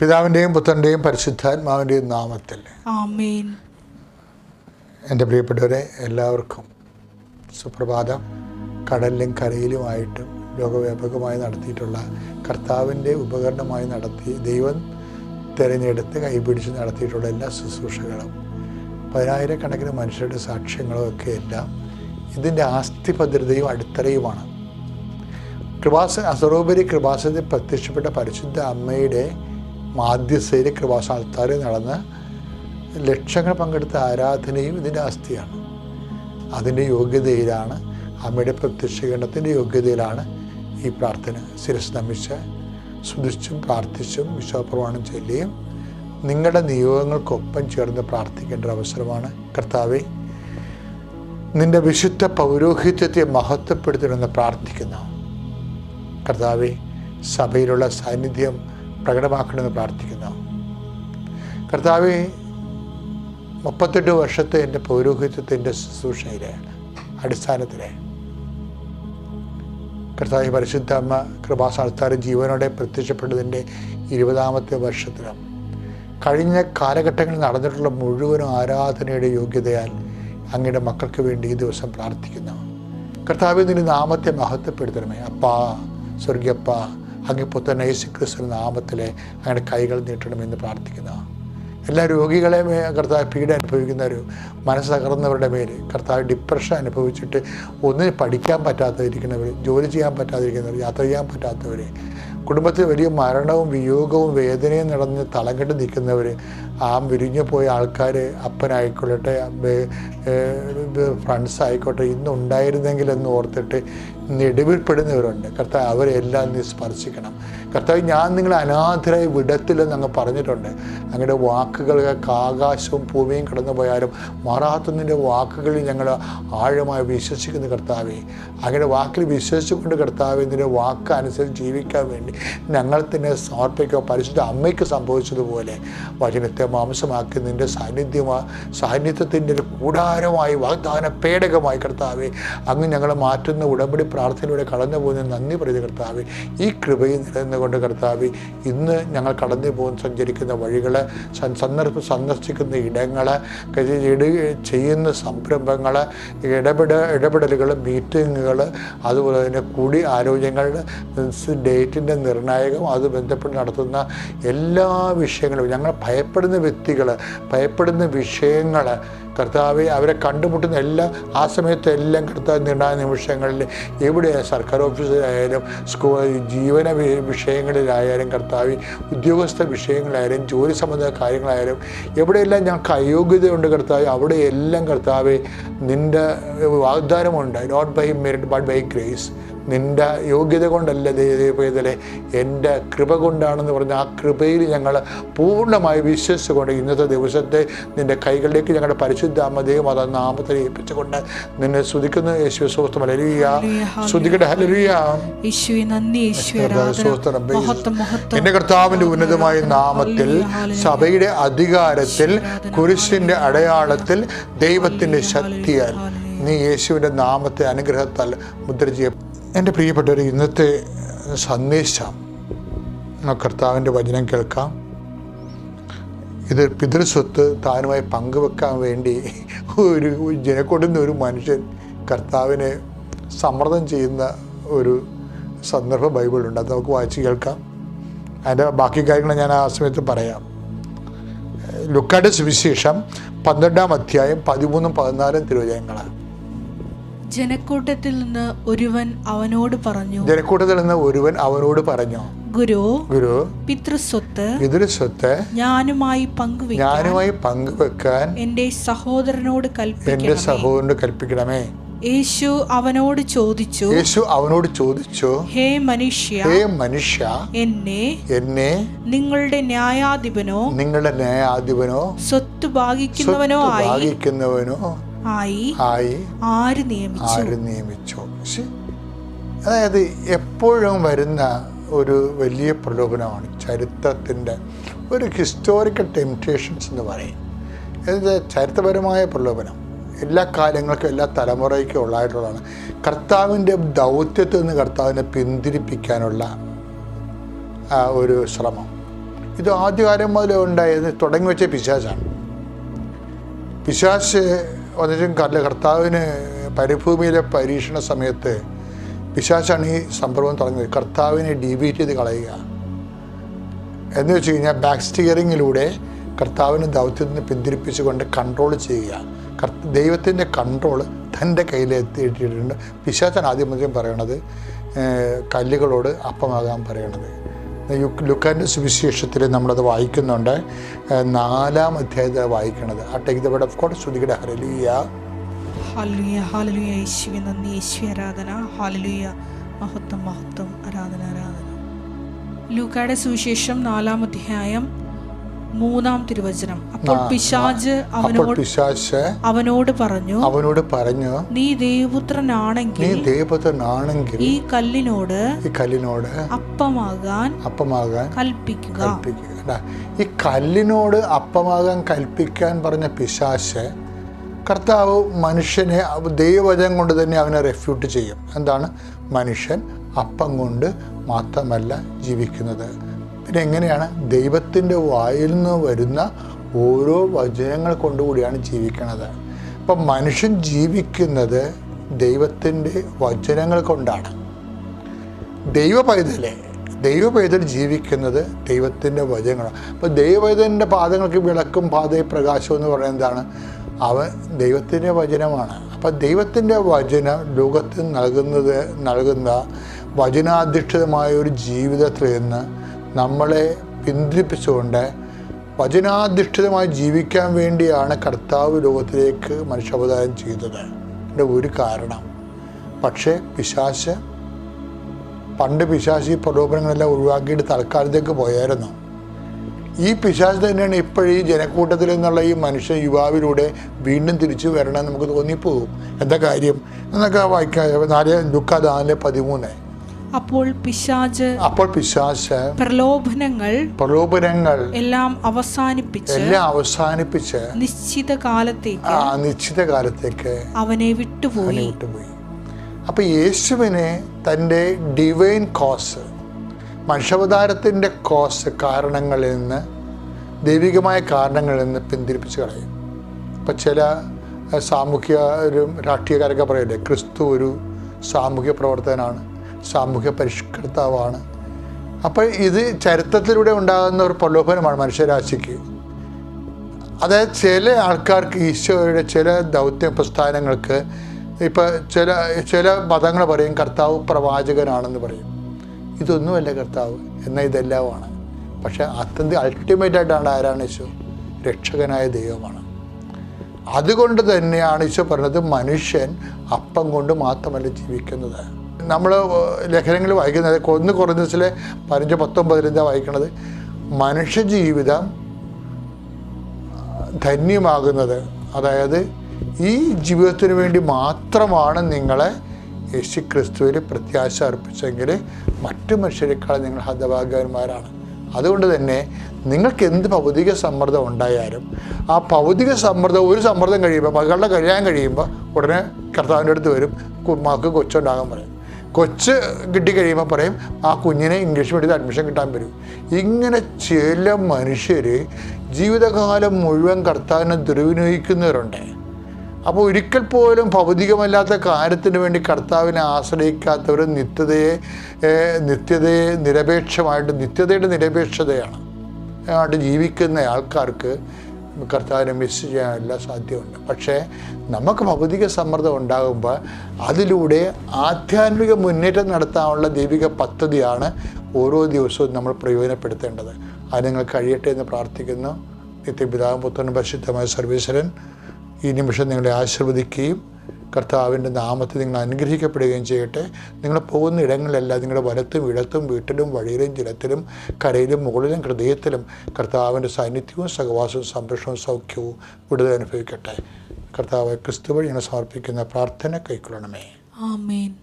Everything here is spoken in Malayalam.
പിതാവിന്റെയും പുത്രന്റെയും പരിശുദ്ധാത്മാവിന്റെയും നാമത്തിൽ എന്റെ പ്രിയപ്പെട്ടവരെ എല്ലാവർക്കും സുപ്രഭാതം. കടലിലും കരയിലുമായിട്ടും ലോകവ്യാപകമായി നടത്തിയിട്ടുള്ള കർത്താവിന്റെ ഉപകരണമായി നടത്തി ദൈവം തിരഞ്ഞെടുത്ത് കൈപിടിച്ച് നടത്തിയിട്ടുള്ള എല്ലാ ശുശ്രൂഷകളും പതിനായിരക്കണക്കിന് മനുഷ്യരുടെ സാക്ഷ്യങ്ങളും ഒക്കെ എല്ലാം ഇതിന്റെ ആസ്തിഭദ്രതയും അടിത്തറയുമാണ്. കൃപാസ അസറോപരി കൃപാസനത്തിൽ പ്രത്യക്ഷപ്പെട്ട പരിശുദ്ധ അമ്മയുടെ മാധ്യസ്ഥയിൽ കൃപാസ ആൾത്താരിൽ നടന്ന ലക്ഷങ്ങൾ പങ്കെടുത്ത ആരാധനയും ഇതിന്റെ ആസ്തിയാണ്. അതിന്റെ യോഗ്യതയിലാണ് അമ്മയുടെ പ്രത്യക്ഷീകരണത്തിന്റെ യോഗ്യതയിലാണ് ഈ പ്രാർത്ഥന. ശിരസ് നമിച്ച് സ്തുതിച്ചും പ്രാർത്ഥിച്ചും വിശ്വാസപ്രമാണം ചൊല്ലിയും നിങ്ങളുടെ നിയോഗങ്ങൾക്കൊപ്പം ചേർന്ന് പ്രാർത്ഥിക്കേണ്ട അവസരമാണ്. കർത്താവെ നിന്റെ വിശുദ്ധ പൗരോഹിത്യത്തെ മഹത്വപ്പെടുത്തണമെന്ന് പ്രാർത്ഥിക്കുന്നു. കർത്താവെ സഭയിലുള്ള സാന്നിധ്യം പ്രകടമാക്കണമെന്ന് പ്രാർത്ഥിക്കുന്നു. കർത്താവ് മുപ്പത്തെട്ട് വർഷത്തെ എന്റെ പൗരോഹിത്യത്തിന്റെ ശുശ്രൂഷയിലെ അടിസ്ഥാനത്തിലെ കർത്താവ് പരിശുദ്ധ അമ്മ കൃപാസാൽത്താരം ജീവനോടെ പ്രത്യക്ഷപ്പെട്ടതിന്റെ ഇരുപതാമത്തെ വർഷത്തിലും കഴിഞ്ഞ കാലഘട്ടങ്ങളിൽ നടന്നിട്ടുള്ള മുഴുവനും ആരാധനയുടെ യോഗ്യതയാൽ അങ്ങയുടെ മക്കൾക്ക് വേണ്ടി ഈ ദിവസം പ്രാർത്ഥിക്കുന്നു. കർത്താവ് നിന്റെ നാമത്തെ മഹത്വപ്പെടുത്തണമേ. അപ്പാ സ്വർഗീയപ്പ അങ്ങ് തന്നെ യേശു ക്രിസ്തു നാമത്തിലെ അങ്ങനെ കൈകൾ നീട്ടണമെന്ന് പ്രാർത്ഥിക്കുന്ന എല്ലാ രോഗികളെ കർത്താവ് പീഡ അനുഭവിക്കുന്നവർ മനസ്സ് തകർന്നവരുടെ മേൽ കർത്താവ് ഡിപ്രഷൻ അനുഭവിച്ചിട്ട് ഒന്നിന് പഠിക്കാൻ പറ്റാതിരിക്കുന്നവർ ജോലി ചെയ്യാൻ പറ്റാതിരിക്കുന്നവർ യാത്ര ചെയ്യാൻ പറ്റാത്തവർ കുടുംബത്തിൽ വലിയ മരണവും വിയോഗവും വേദനയും നടന്ന് തളം കെട്ട് നിൽക്കുന്നവർ ആ വിരിഞ്ഞു പോയ ആൾക്കാർ അപ്പനായിക്കൊള്ളട്ടെ ഫ്രണ്ട്സ് ആയിക്കോട്ടെ ഇന്ന് ഉണ്ടായിരുന്നെങ്കിൽ എന്ന് ഓർത്തിട്ട് നെടുവിൽപ്പെടുന്നവരുണ്ട്. കർത്താവ് അവരെല്ലാം നീ സ്പർശിക്കണം. കർത്താവ് ഞാൻ നിങ്ങളെ അനാഥരായി വിടത്തില്ലെന്ന് അങ്ങ് പറഞ്ഞിട്ടുണ്ട്. അങ്ങയുടെ വാക്കുകൾക്ക് ആകാശവും ഭൂമിയും കടന്നു പോയാലും മാറാത്തതിന്റെ വാക്കുകളിൽ ഞങ്ങൾ ആഴമായി വിശ്വസിക്കുന്ന കർത്താവെ. അങ്ങയുടെ വാക്കിൽ വിശ്വസിച്ചുകൊണ്ട് കർത്താവ് നിന്റെ വാക്ക് അനുസരിച്ച് ജീവിക്കാൻ വേണ്ടി ഞങ്ങൾ തന്നെ സമർപ്പിക്കുക. പരിശുദ്ധ അമ്മയ്ക്ക് സംഭവിച്ചതുപോലെ വചനത്തെ മാംസമാക്കി നിന്റെ സാന്നിധ്യമാ സാന്നിധ്യത്തിന്റെ ഒരു കൂടാരമായി വാഗ്ദാന പേടകമായി കർത്താവെ അങ്ങ് ഞങ്ങളെ മാറ്റുന്ന ഉടമ്പടി പ്രാർത്ഥനയിലൂടെ കടന്നു പോകുന്ന നന്ദി പ്രതി കർത്താവെ. ഈ കൃപയിൽ നിലനിന്നുകൊണ്ട് കർത്താവെ ഇന്ന് ഞങ്ങൾ കടന്നു പോകുന്ന സഞ്ചരിക്കുന്ന വഴികൾ സന്ദർഭ സന്ദർശിക്കുന്ന ഇടങ്ങൾ ചെയ്യുന്ന സംരംഭങ്ങൾ ഇടപെട ഇടപെടലുകൾ മീറ്റിങ്ങുകൾ അതുപോലെ തന്നെ കൂടി ആലോചനകൾ ഡേറ്റിന്റെ നിർണായകം അത് ബന്ധപ്പെട്ട് നടത്തുന്ന എല്ലാ വിഷയങ്ങളും ഞങ്ങൾ ഭയപ്പെടുന്ന വ്യക്തികൾ ഭയപ്പെടുന്ന വിഷയങ്ങൾ കർത്താവ് അവരെ കണ്ടുമുട്ടുന്ന എല്ലാ ആ സമയത്ത് എല്ലാം കർത്താവ് നീണ്ടായ നിമിഷങ്ങളിൽ എവിടെ സർക്കാർ ഓഫീസിലായാലും സ്കൂൾ ജീവന വിഷയങ്ങളിലായാലും കർത്താവ് ഉദ്യോഗസ്ഥ വിഷയങ്ങളായാലും ജോലി സംബന്ധ കാര്യങ്ങളായാലും എവിടെയെല്ലാം ഞങ്ങൾക്ക് അയോഗ്യതയുണ്ട് കർത്താവ് അവിടെയെല്ലാം കർത്താവ് നിന്റെ വാഗ്ദാനമുണ്ട് not by merit but by grace നിന്റെ യോഗ്യത കൊണ്ടല്ല ദൈവത്തിലെ എന്റെ കൃപ കൊണ്ടാണെന്ന് പറഞ്ഞ ആ കൃപയിൽ ഞങ്ങൾ പൂർണമായി വിശ്വസിച്ചുകൊണ്ട് ഇന്നത്തെ ദിവസത്തെ നിന്റെ കൈകളിലേക്ക് ഞങ്ങളുടെ പരിശുദ്ധ അമ്മദേവും അത് നാമത്തിൽ ഏൽപ്പിച്ചുകൊണ്ട് നിന്നെ സ്തുതിക്കുന്ന. യേശു സ്വസ്ഥം. ഹലരിയ സ്തുതിക്കട്ടെ. ഹലരിയ ഉന്നതമായ നാമത്തിൽ സഭയുടെ അധികാരത്തിൽ കുരിശിന്റെ അടയാളത്തിൽ ദൈവത്തിന്റെ ശക്തിയാൽ നീ യേശുവിന്റെ നാമത്തെ അനുഗ്രഹത്താൽ മുദ്ര ചെയ്യ എന്റെ പ്രിയപ്പെട്ടവർ ഇന്നത്തെ സന്ദേശം കർത്താവിന്റെ വചനം കേൾക്കാം. ഇത് പിതൃസ്വത്ത് താനുമായി പങ്കുവെക്കാൻ വേണ്ടി ഒരു ജനക്കൊടുന്ന ഒരു മനുഷ്യൻ കർത്താവിനെ സമ്മർദ്ദം ചെയ്യുന്ന ഒരു സന്ദർഭ ബൈബിളുണ്ട് അത് നമുക്ക് വായിച്ച് കേൾക്കാം. അതിന്റെ ബാക്കി കാര്യങ്ങൾ ഞാൻ ആ സമയത്ത് പറയാം. ലുക്കായുടെ സുവിശേഷം പന്ത്രണ്ടാം അധ്യായം പതിമൂന്നും പതിനാലും തിരുവചനങ്ങളാണ്. ജനക്കൂട്ടത്തിൽ നിന്ന് ഒരുവൻ അവനോട് പറഞ്ഞു ജനക്കൂട്ടത്തിൽ നിന്ന് ഒരുവൻ അവനോട് പറഞ്ഞു ഗുരു ഗുരു പിതൃസ്വത്ത് പിതൃസ്വത്ത് സ്വത്ത് ഞാനുമായി പങ്കുവെക്കാൻ ഞാനുമായി പങ്കുവെക്കാൻ എന്റെ സഹോദരനോട് എന്റെ എന്റെ സഹോദരനോട് കൽപ്പിക്കണമേ. യേശു അവനോട് ചോദിച്ചു യേശു അവനോട് ചോദിച്ചു ഹേ മനുഷ്യ ഹേ മനുഷ്യ എന്നെ എന്നെ നിങ്ങളുടെ ന്യായാധിപനോ നിങ്ങളുടെ ന്യായാധിപനോ സ്വത്ത് ഭാഗിക്കുന്നവനോ ഭാഗിക്കുന്നവനോ ആയി ആയി ആര് നിയമിച്ചു? ആര് നിയമിച്ചു? അതായത് എപ്പോഴും വരുന്ന ഒരു വലിയ പ്രലോഭനമാണ് ചരിത്രത്തിന്റെ ഒരു ഹിസ്റ്റോറിക്കൽ ടെംപ്റ്റേഷൻസ് എന്ന് പറയും. അതായത് ചരിത്രപരമായ പ്രലോഭനം. എല്ലാ കാലങ്ങൾക്കും എല്ലാ തലമുറയ്ക്കും ഉള്ളതായിട്ടുള്ളതാണ്. കർത്താവിന്റെ ദൗത്യത്തിൽ നിന്ന് കർത്താവിനെ പിന്തിരിപ്പിക്കാനുള്ള ഒരു ശ്രമം. ഇത് ആദ്യകാലം മുതലേ ഉണ്ടായത് തുടങ്ങി വെച്ച പിശാചാണ്. പിശാച്ച് വന്നിട്ടും കല്ല കർത്താവിന് പരിഭൂമിയിലെ പരീക്ഷണ സമയത്ത് പിശാച്ചാണ് ഈ സംഭവം തുടങ്ങിയത്. കർത്താവിനെ ഡിബീറ്റ് ചെയ്ത് കളയുക. എന്ന് വെച്ച് കഴിഞ്ഞാൽ ബാക്ക് സ്റ്റിയറിങ്ങിലൂടെ കർത്താവിനെ നിന്ന് പിന്തിരിപ്പിച്ചുകൊണ്ട് കൺട്രോൾ ചെയ്യുക. കർത്ത ദൈവത്തിന്റെ കൺട്രോൾ തന്റെ കയ്യിൽ എത്തിയിട്ടുണ്ട്. പിശാച്ചാണ് ആദ്യം മുതൽ പറയണത് കല്ലുകളോട് അപ്പമാകാൻ പറയണത്. ലുക്കാന്റെ സുവിശേഷത്തിൽ നമ്മളത് വായിക്കുന്നുണ്ട്. നാലാം അധ്യായത്തിൽ വായിക്കണത്. ആ take the word of God ശ്രുതികയുടെ ഹരലിയ ഹാലലുയ ഹാലലുയ യേശുവെ നന്ദി. യേശുവെ ആരാധന. ഹാലലുയ മഹത്വം മഹത്വം. ആരാധന ആരാധന. ലൂക്കായുടെ സുവിശേഷം നാലാം അധ്യായം മൂന്നാം തിരുവചനം. അപ്പോൾ പിശാജ് അവനോട് പിശാച്ച് അവനോട് പറഞ്ഞു അവനോട് പറഞ്ഞു നീ ദേവപുത്രനാണെങ്കിൽ നീ ദൈവപുത്രനാണെങ്കിൽ ഈ കല്ലിനോട് ഈ കല്ലിനോട് അപ്പമാകാൻ അപ്പമാകാൻ കൽപ്പിക്കുക. കൽപ്പിക്കുക. ഈ കല്ലിനോട് അപ്പമാകാൻ കൽപ്പിക്കാൻ പറഞ്ഞ പിശാശ് കർത്താവ് മനുഷ്യനെ ദൈവവചനം കൊണ്ട് തന്നെ അവനെ റെഫ്യൂട്ട് ചെയ്യും. എന്താണ്? മനുഷ്യൻ അപ്പം കൊണ്ട് മാത്രമല്ല ജീവിക്കുന്നത്. പിന്നെ എങ്ങനെയാണ് ദൈവത്തിന്റെ വായിൽ നിന്ന് വരുന്ന ഓരോ വചനങ്ങൾ കൊണ്ടുകൂടിയാണ് ജീവിക്കുന്നത്. അപ്പം മനുഷ്യൻ ജീവിക്കുന്നത് ദൈവത്തിന്റെ വചനങ്ങൾ കൊണ്ടാണ്. ദൈവ പൈതലെ ദൈവ പൈതൽ ജീവിക്കുന്നത് ദൈവത്തിന്റെ വചനങ്ങളാണ് അപ്പോൾ ദൈവ പൈതലിന്റെ പാദങ്ങൾക്ക് വിളക്കും പാത പ്രകാശവും എന്ന് പറയുന്നത് എന്താണ്? അവൻ ദൈവത്തിന്റെ വചനമാണ്. അപ്പോൾ ദൈവത്തിന്റെ വചനം ലോകത്തിന് നൽകുന്നത് നൽകുന്ന വചനാധിഷ്ഠിതമായ ഒരു ജീവിതത്തിൽ നിന്ന് നമ്മളെ പിന്തിരിപ്പിച്ചുകൊണ്ട് വചനാധിഷ്ഠിതമായി ജീവിക്കാൻ വേണ്ടിയാണ് കർത്താവ് ലോകത്തിലേക്ക് മനുഷ്യാവതാരം ചെയ്തത്. എന്റെ ഒരു കാരണം. പക്ഷേ പിശാശ് പണ്ട് പിശാശ് ഈ പ്രലോഭനങ്ങളെല്ലാം ഒഴിവാക്കിയിട്ട് തൽക്കാലത്തേക്ക് പോയായിരുന്നു. ഈ പിശാച് തന്നെയാണ് ഇപ്പോഴീ ജനക്കൂട്ടത്തിൽ നിന്നുള്ള ഈ മനുഷ്യ യുവാവിലൂടെ വീണ്ടും തിരിച്ചു വരണമെന്ന് നമുക്ക് തോന്നിപ്പോകും. എന്താ കാര്യം? എന്നൊക്കെ വായിക്കാം നാല് ദുഃഖ നാല് പതിമൂന്ന്. അപ്പോൾ പിശാജ് അപ്പോൾ പിശാജ് പ്രലോഭനങ്ങൾ പ്രലോഭനങ്ങൾ എല്ലാം അവസാനിപ്പിച്ച് എല്ലാം അവസാനിപ്പിച്ച് നിശ്ചിത കാലത്തേക്ക് ആ നിശ്ചിത കാലത്തേക്ക് അവനെ വിട്ടുപോയി. വിട്ടുപോയി. അപ്പൊ യേശുവിനെ തന്റെ ഡിവൈൻ കോസ് മനുഷ്യാവതാരത്തിന്റെ കോസ് കാരണങ്ങളിൽ നിന്ന് ദൈവികമായ കാരണങ്ങളിൽ നിന്ന് പിന്തിരിപ്പിച്ച് കളയും. ഇപ്പം ചില അഹ്, സാമൂഹ്യ ഒരു രാഷ്ട്രീയക്കാരൊക്കെ പറയില്ലേ ക്രിസ്തു ഒരു സാമൂഹ്യ പ്രവർത്തകനാണ്. സാമൂഹ്യ പരിഷ്കർത്താവാണ്. അപ്പോൾ ഇത് ചരിത്രത്തിലൂടെ ഉണ്ടാകുന്ന ഒരു പ്രലോഭനമാണ് മനുഷ്യരാശിക്ക്. അതായത് ചില ആൾക്കാർക്ക് ഈശോയുടെ ചില ദൗത്യ പ്രസ്ഥാനങ്ങൾക്ക് ഇപ്പം ചില ചില മതങ്ങൾ പറയും കർത്താവ് പ്രവാചകനാണെന്ന് പറയും. ഇതൊന്നുമല്ല കർത്താവ് എന്നാൽ ഇതെല്ലാമാണ്. പക്ഷേ അത്യന്ത അൾട്ടിമേറ്റായിട്ടാണ് ആരാണ് ഈശോ? രക്ഷകനായ ദൈവമാണ്. അതുകൊണ്ട് തന്നെയാണ് ഈശോ പറഞ്ഞത് മനുഷ്യൻ അപ്പം കൊണ്ട് മാത്രമല്ല ജീവിക്കുന്നത്. നമ്മൾ ലേഖനങ്ങൾ വായിക്കുന്നത് ഒന്ന് കുറഞ്ഞസിലെ പതിനഞ്ച് പത്തൊമ്പതിലെന്താ വായിക്കണത്? വായിക്കുന്നത് മനുഷ്യജീവിതം ധന്യമാകുന്നത്. അതായത് ഈ ജീവിതത്തിന് വേണ്ടി മാത്രമാണ് നിങ്ങളെ യേശു ക്രിസ്തുവിൽ പ്രത്യാശ അർപ്പിച്ചെങ്കിൽ മറ്റു മനുഷ്യരെക്കാൾ നിങ്ങൾ ഹതഭാഗ്യന്മാരാണ് അതുകൊണ്ട് തന്നെ നിങ്ങൾക്ക് എന്ത് ഭൗതിക സമ്മർദ്ദം ഉണ്ടായാലും ആ ഭൗതിക സമ്മർദ്ദം ഒരു സമ്മർദ്ദം കഴിയുമ്പോൾ മകളുടെ കഴിയാൻ കഴിയുമ്പോൾ ഉടനെ കർത്താവിന്റെ അടുത്ത് വരും മാക്ക് കൊച്ചുണ്ടാകാൻ പറയും. കൊച്ച് കിട്ടി കഴിയുമ്പോൾ പറയും ആ കുഞ്ഞിനെ ഇംഗ്ലീഷ് മീഡിയത്തിൽ അഡ്മിഷൻ കിട്ടാൻ വരും. ഇങ്ങനെ ചില മനുഷ്യർ ജീവിതകാലം മുഴുവൻ കർത്താവിനെ ദുർവിനിയോഗിക്കുന്നവരുണ്ട് അപ്പോൾ ഒരിക്കൽ പോലും ഭൗതികമല്ലാത്ത കാര്യത്തിന് വേണ്ടി കർത്താവിനെ ആശ്രയിക്കാത്തവർ നിത്യതയെ നിത്യതയെ നിരപേക്ഷമായിട്ട് നിത്യതയുടെ നിരപേക്ഷതയാണ്. ആയിട്ട് ജീവിക്കുന്ന ആൾക്കാർക്ക് കർത്താവിനെ മിസ് ചെയ്യാനുള്ള സാധ്യതയുണ്ട്. പക്ഷേ നമുക്ക് ഭൗതിക സമ്മർദ്ദം ഉണ്ടാകുമ്പോൾ അതിലൂടെ ആധ്യാത്മിക മുന്നേറ്റം നടത്താനുള്ള ദൈവിക പദ്ധതിയാണ് ഓരോ ദിവസവും നമ്മൾ പ്രയോജനപ്പെടുത്തേണ്ടത്. അത് നിങ്ങൾ കഴിയട്ടെ എന്ന് പ്രാർത്ഥിക്കുന്നു. നിത്യപിതാവും പുത്രനും പരിശുദ്ധമായ സർവീശ്വരൻ ഈ നിമിഷം നിങ്ങളെ ആശീർവദിക്കുകയും കർത്താവിന്റെ നാമത്തിൽ നിങ്ങൾ അനുഗ്രഹിക്കപ്പെടുകയും ചെയ്യട്ടെ. നിങ്ങൾ പോകുന്ന ഇടങ്ങളിലെല്ലാം നിങ്ങളുടെ വലത്തും ഇടത്തും വീട്ടിലും വഴിയിലും ജലത്തിലും കരയിലും മുകളിലും ഹൃദയത്തിലും കർത്താവിന്റെ സാന്നിധ്യവും സഹവാസവും സംരക്ഷണവും സൗഖ്യവും വിടുതൽ അനുഭവിക്കട്ടെ. കർത്താവ് ക്രിസ്തു വഴി സമർപ്പിക്കുന്ന പ്രാർത്ഥന കൈക്കൊള്ളണമേ. ആമേൻ.